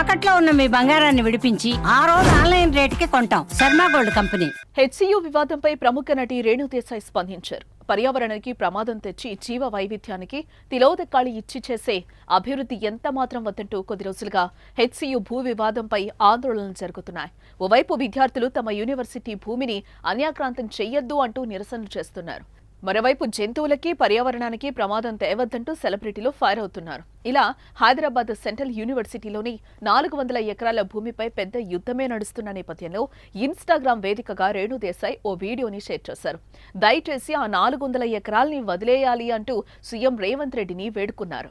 తాకట్లో ఉన్న మీ బంగారాన్ని విడిపించి ఆ రోజు ఆన్లైన్ రేటుకి కొంటాం. Sharma gold company. హెచ్సియు వివాదంపై ప్రముఖ నటి రేణు దేశాయ్ స్పందించారు. పర్యావరణానికి ప్రమాదం తెచ్చి జీవ వైవిధ్యానికి తిలోదకాళి ఇచ్చి చేసే అభివృద్ధి ఎంత మాత్రం వద్దంటూ కొద్ది రోజులుగా హెచ్సియు భూ వివాదంపై ఆందోళనలు జరుగుతున్నాయి. ఓవైపు విద్యార్థులు తమ యూనివర్సిటీ భూమిని అన్యాక్రాంతం చెయ్యొద్దు అంటూ నిరసనలు చేస్తున్నారు. మరోవైపు జంతువులకి పర్యావరణానికి ప్రమాదం తేవద్దంటూ సెలబ్రిటీలు ఫైర్ అవుతున్నారు. ఇలా హైదరాబాద్ సెంట్రల్ యూనివర్సిటీలోని నాలుగు వందల ఎకరాల భూమిపై పెద్ద యుద్ధమే నడుస్తున్న నేపథ్యంలో ఇన్స్టాగ్రామ్ వేదికగా రేణుదేశాయ్ ఓ వీడియోని షేర్ చేశారు. దయచేసి ఆ నాలుగు వందల ఎకరాల్ని వదిలేయాలి అంటూ సీఎం రేవంత్ రెడ్డిని వేడుకున్నారు.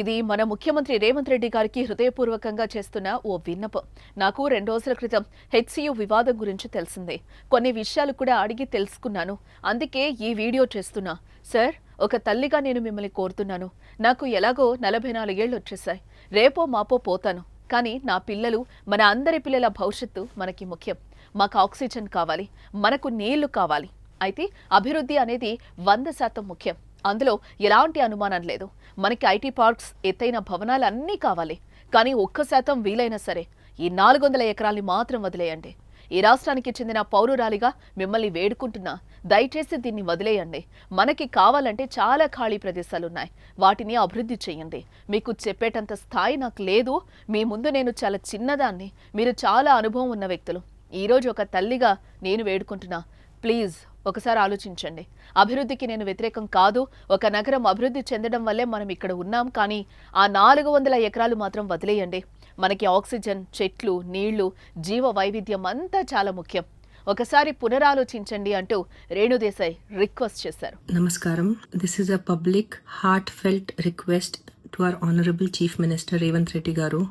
ఇది మన ముఖ్యమంత్రి రేవంత్ రెడ్డి గారికి హృదయపూర్వకంగా చేస్తున్న ఓ విన్నపం. నాకు రెండు రోజుల క్రితం హెచ్సియు వివాదం గురించి తెలిసిందే. కొన్ని విషయాలు కూడా అడిగి తెలుసుకున్నాను. అందుకే ఈ వీడియో చేస్తున్నా. సార్ ఒక తల్లిగా నేను మిమ్మల్ని కోరుతున్నాను. నాకు ఎలాగో నలభై నాలుగేళ్ళు వచ్చేసాయి రేపో మాపో పోతాను. కానీ నా పిల్లలు మన అందరి పిల్లల భవిష్యత్తు మనకి ముఖ్యం. మాకు ఆక్సిజన్ కావాలి. మనకు నీళ్ళు కావాలి. అయితే అభివృద్ధి అనేది వంద శాతం ముఖ్యం. అందులో ఎలాంటి అనుమానం లేదు. మనకి ఐటీ పార్క్స్ ఎత్తైన భవనాలు అన్నీ కావాలి. కానీ ఒక్క శాతం వీలైనా సరే ఈ నాలుగు వందల ఎకరాల్ని మాత్రం వదిలేయండి. ఈ రాష్ట్రానికి చెందిన పౌరురాలిగా మిమ్మల్ని వేడుకుంటున్నా దయచేసి దీన్ని వదిలేయండి. మనకి కావాలంటే చాలా ఖాళీ ప్రదేశాలున్నాయి. వాటిని అభివృద్ధి చేయండి. మీకు చెప్పేటంత స్థాయి నాకు లేదు. మీ ముందు నేను చాలా చిన్నదాన్ని. మీరు చాలా అనుభవం ఉన్న వ్యక్తులు. ఈరోజు ఒక తల్లిగా నేను వేడుకుంటున్నా. ప్లీజ్ ఒకసారి ఆలోచించండి. అభివృద్ధికి నేను వ్యతిరేకం కాదు. ఒక నగరం అభివృద్ధి చెందడం వల్లే మనం ఇక్కడ ఉన్నాం. కానీ ఆ నాలుగు వందల ఎకరాలు మాత్రం వదిలేయండి. మనకి ఆక్సిజన్ చెట్లు నీళ్ళు జీవ వైవిధ్యం అంతా చాలా ముఖ్యం. ఒకసారి పునరాలోచించండి అంటూ రేణుదేశాయ్ రిక్వెస్ట్ చేశారు. నమస్కారం. This is a public heartfelt request to our honourable chief minister Revanth Reddy garu.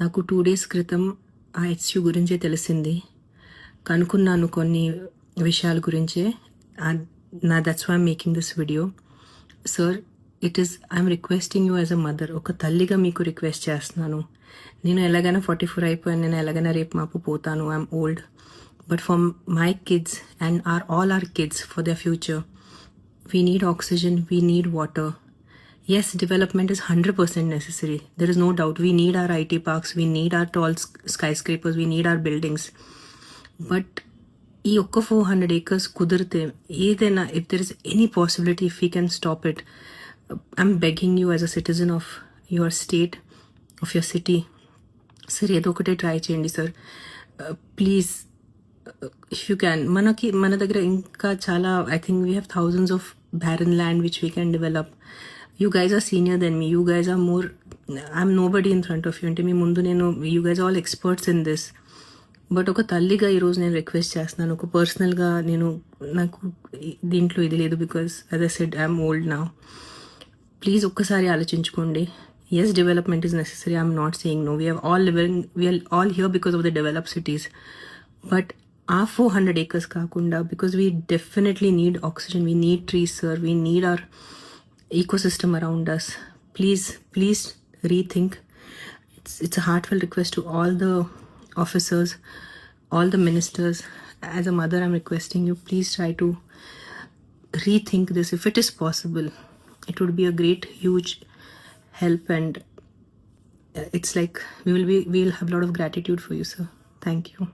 నాకు టూ డేస్ క్రితం ఆ హెచ్యూ గురించే తెలిసింది. కనుక్కున్నాను కొన్ని విషయాల గురించే. నా that's why making this video sir it is I'm requesting you as a mother ఒక తల్లిగా మీకు రిక్వెస్ట్ చేస్తున్నాను. నేను ఎలాగైనా ఫార్టీ ఫోర్ అయిపోయాను. నేను ఎలాగైనా రేపు మాపు పోతాను. I'm old but for my kids and our all our kids for the future we need oxygen we need water yes development is hundred percent necessary there is no doubt we need our IT parks we need our tall skyscrapers we need our buildings but ఈ ఒక్క four hundred acres కుదిరితే ఏదైనా if there is any possibility if you can stop it I'm begging you as a citizen of your state of your city sir ఏదో ఒకటే try చేయండి sir please if you can మనకి మన దగ్గర ఇంకా చాలా I think we have thousands of barren land which we can develop you guys are senior then me you guys are more I'm nobody in front of you అంటే మీ ముందు నేను you guys all experts in this but ఒక తల్లిగా ఈరోజు నేను request చేస్తున్నాను. ఒక పర్సనల్గా నేను నాకు దీంట్లో ఇది లేదు because as I said I'm old నా ప్లీజ్ ఒక్కసారి ఆలోచించుకోండి. Yes development is necessary I'm not saying no we all living we're all here because of the develop cities but ఆ ఫోర్ హండ్రెడ్ ఏకర్స్ కాకుండా because we definitely need oxygen we need trees sir we need our ecosystem around us please please rethink it's it's heartfelt request to all the officers, all the ministers. As a mother, I'm requesting you, please try to rethink this if it is possible. It would be a great, huge help, and uh, it's like we will be, we will have a lot of gratitude for you, sir. Thank you.